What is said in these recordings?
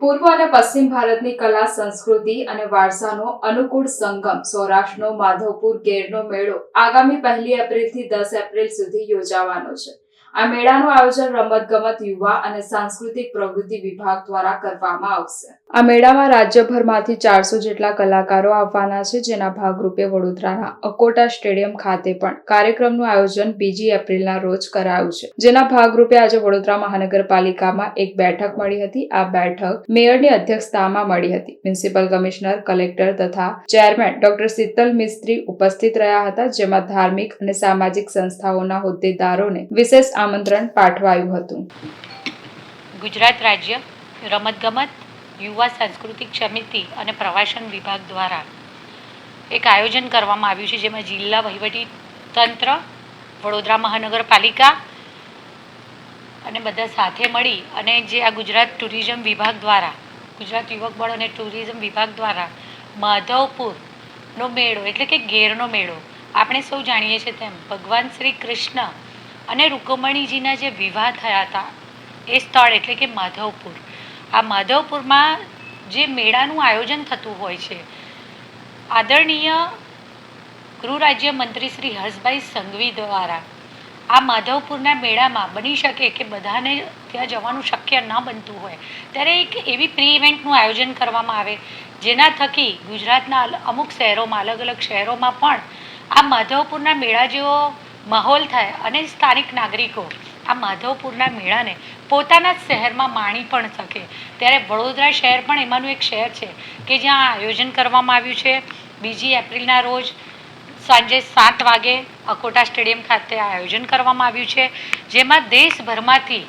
પૂર્વ અને પશ્ચિમ ભારતની કલા, સંસ્કૃતિ અને વારસાનો અનુકૂળ સંગમ સૌરાષ્ટ્રનો માધવપુર ગેરનો મેળો આગામી પહેલી એપ્રિલથી દસ એપ્રિલ સુધી યોજાવાનો છે. આ મેળાનું આયોજન રમતગમત, યુવા અને સાંસ્કૃતિક પ્રવૃત્તિ વિભાગ દ્વારા કરવામાં આવશે. આ મેળામાં રાજ્યભરમાંથી ચારસો જેટલા કલાકારો આવવાના છે, જેના ભાગરૂપે વડોદરાના અકોટા સ્ટેડિયમ ખાતે પણ કાર્યક્રમનું આયોજન બીજી એપ્રિલના રોજ કરાયું છે. જેના ભાગરૂપે આજે વડોદરા મહાનગરપાલિકામાં એક બેઠક મળી હતી. આ બેઠક મેયરની અધ્યક્ષતામાં મળી હતી. મ્યુનિસિપલ કમિશનર, કલેક્ટર તથા ચેરમેન ડોક્ટર શીતલ મિસ્ત્રી ઉપસ્થિત રહ્યા હતા, જેમાં ધાર્મિક અને સામાજિક સંસ્થાઓના હોદ્દેદારોને વિશેષ આમંત્રણ પાઠવાયું હતું. ગુજરાત રાજ્ય રમતગમત યુવા સાંસ્કૃતિક સમિતિ અને પ્રવાસન વિભાગ દ્વારા એક આયોજન કરવામાં આવ્યું છે, જેમાં જિલ્લા વહીવટી તંત્ર, વડોદરા મહાનગરપાલિકા અને બધા સાથે મળી અને જે આ ગુજરાત ટુરિઝમ વિભાગ દ્વારા, ગુજરાત યુવક બળ અને ટુરિઝમ વિભાગ દ્વારા માધવપુરનો મેળો, એટલે કે ગેરનો મેળો, આપણે સૌ જાણીએ છીએ તેમ ભગવાન શ્રી કૃષ્ણ અને રૂકમણીજીના જે વિવાહ થયા હતા, એ સ્થળ એટલે કે માધવપુર. આ માધવપુરમાં જે મેળાનું આયોજન થતું હોય છે, આદરણીય ગૃહ રાજ્ય મંત્રી શ્રી હર્ષભાઈ સંઘવી દ્વારા આ માધવપુરના મેળામાં બની શકે કે બધાને ત્યાં જવાનું શક્ય ન બનતું હોય, ત્યારે એક એવી પ્રી ઇવેન્ટનું આયોજન કરવામાં આવે, જેના થકી ગુજરાતના અમુક શહેરોમાં અલગ અલગ શહેરોમાં પણ આ માધવપુરના મેળા જેવો માહોલ થાય અને સ્થાનિક નાગરિકો આ માધવપુરના મેળાને પોતાના જ શહેરમાં માણી પણ શકે. ત્યારે વડોદરા શહેર પણ એમાંનું એક શહેર છે કે જ્યાં આયોજન કરવામાં આવ્યું છે. બીજી એપ્રિલના રોજ સાંજે સાત વાગે અકોટા સ્ટેડિયમ ખાતે આયોજન કરવામાં આવ્યું છે. જેમાં દેશભરમાંથી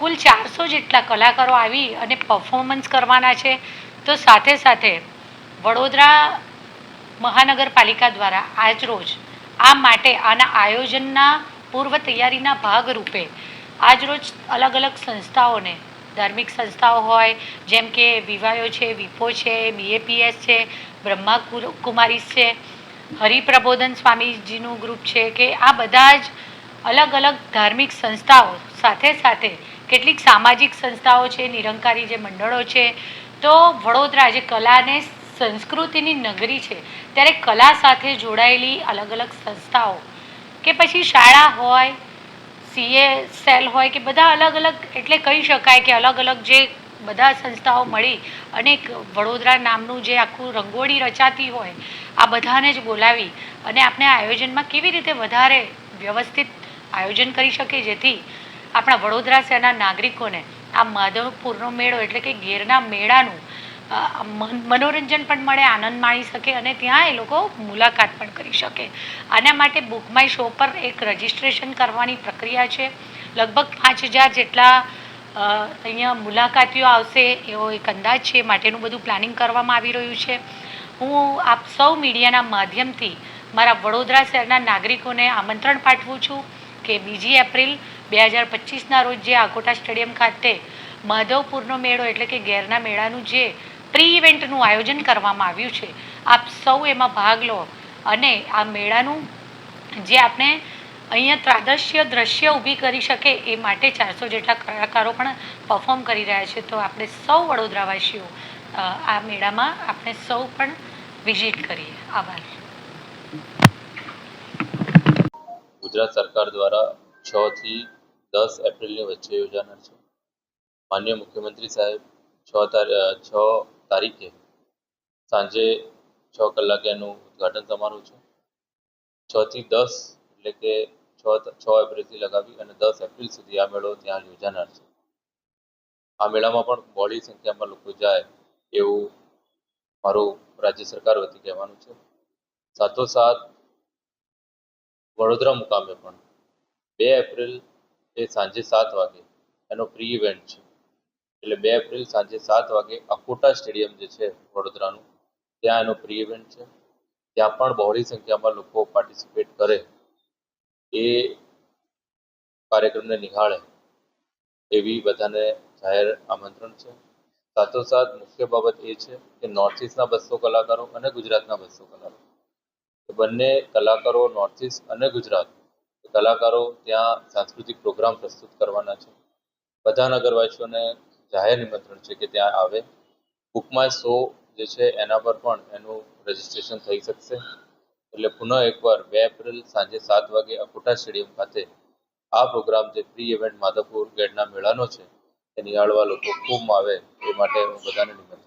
કુલ ચારસો જેટલા કલાકારો આવી અને પરફોર્મન્સ કરવાના છે. તો સાથે સાથે વડોદરા મહાનગરપાલિકા દ્વારા આજરોજ આ માટે આના આયોજનના પૂર્વ તૈયારીના ભાગરૂપે આજરોજ અલગ અલગ સંસ્થાઓને, ધાર્મિક સંસ્થાઓ હોય, જેમ કે વિવાયો છે, વિપો છે બીએપીએસ છે બ્રહ્મા કુમારીસ છે હરિપ્રબોધન સ્વામીજીનું ગ્રુપ છે, કે આ બધા જ અલગ અલગ ધાર્મિક સંસ્થાઓ, સાથે સાથે કેટલીક સામાજિક સંસ્થાઓ છે, નિરંકારી જે મંડળો છે, તો વડોદરા જે કલાને સંસ્કૃતિની નગરી છે, ત્યારે કલા સાથે જોડાયેલી અલગ અલગ સંસ્થાઓ કે પછી શાળા હોય સીએ સેલ હોય કે બધા અલગ અલગ, એટલે કહી શકાય કે અલગ અલગ જે બધા સંસ્થાઓ મળી અને વડોદરા નામનું જે આખું રંગોળી રચાતી હોય, આ બધાને જ બોલાવી અને આપણે આયોજનમાં કેવી રીતે વધારે વ્યવસ્થિત આયોજન કરી શકીએ જેથી આપણા વડોદરા શહેરના નાગરિકોને આ માધવપુરનો મેળો એટલે કે ગેરના મેળાનું મનોરંજન પણ મળે, આનંદ માણી શકે અને ત્યાં એ લોકો મુલાકાત પણ કરી શકે. આના માટે બુક માય શો પર એક રજિસ્ટ્રેશન કરવાની પ્રક્રિયા છે. લગભગ પાંચ હજાર જેટલા અહીંયા મુલાકાતીઓ આવશે એવો એક અંદાજ છે. માટેનું બધું પ્લાનિંગ કરવામાં આવી રહ્યું છે. હું આપ સૌ મીડિયાના માધ્યમથી મારા વડોદરા શહેરના નાગરિકોને આમંત્રણ પાઠવું છું કે બીજી એપ્રિલ બે હજાર પચીસના રોજ જે આકોટા સ્ટેડિયમ ખાતે માધવપુરનો મેળો એટલે કે ગેરના મેળાનું જે પ્રી ઇવેન્ટનું આયોજન કરવામાં આવ્યું છે. આપ સૌ એમાં ભાગ લો. અને આ મેળાનું જે આપણે અહીંયા ત્રાદશ્ય દ્રશ્ય ઊભી કરી શકે એ માટે ચારસો જેટલા કલાકારો પણ પરફોર્મ કરી રહ્યા છે. તો આપણે સૌ વડોદરાવાસીઓ આ મેળામાં આપણે સૌ પણ વિઝિટ કરીએ. આભાર. ગુજરાત સરકાર દ્વારા છ થી દસ એપ્રિલની વચ્ચે યોજાનાર છે. માન્ય મુખ્યમંત્રી સાહેબ, છ તારીખ છ તારીખે સાંજે છ કલાકે એનું ઉદઘાટન થવાનું છે. છ થી દસ એટલે કે છ છ એપ્રિલથી લગાવી અને દસ એપ્રિલ સુધી આ મેળો ત્યાં યોજાનાર છે. આ મેળામાં પણ બહોળી સંખ્યામાં લોકો જાય એવું મારું રાજ્ય સરકાર વતી કહેવાનું છે. સાથોસાથ વડોદરા મુકામે પણ બે એપ્રિલ એ સાંજે સાત વાગે એનો પ્રી ઇવેન્ટ છે. એટલે બે એપ્રિલ સાંજે સાત વાગે અકોટા સ્ટેડિયમ જે છે વડોદરાનું, ત્યાં એનો પ્રી ઇવેન્ટ છે. ત્યાં પણ બહોળી સંખ્યામાં લોકો પાર્ટિસિપેટ કરે. એ કાર્યક્રમને નિહાળે એવી બધાને જાહેર આમંત્રણ છે. સાથોસાથ મુખ્ય બાબત એ છે કે નોર્થ ઇસ્ટના બસો કલાકારો અને ગુજરાતના બસો કલાકારો. બંને કલાકારો નોર્થ ઇસ્ટ અને ગુજરાત, કલાકારો ત્યાં સાંસ્કૃતિક પ્રોગ્રામ પ્રસ્તુત કરવાના છે. બધા નગરવાસીઓને જાહેર નિમંત્રણ છે કે ત્યાં આવે. બુકમાં શો જે છે એના પર પણ એનું રજીસ્ટ્રેશન થઈ શકશે. એટલે પુનઃ એકવાર બે એપ્રિલ સાંજે સાત વાગે અકોટા સ્ટેડિયમ ખાતે આ પ્રોગ્રામ જે પ્રી ઇવેન્ટ માધવપુર ગેટના મેળાનો છે, એ નિહાળવા લોકો ખૂબ આવે એ માટે હું બધાને નિમંત્રણ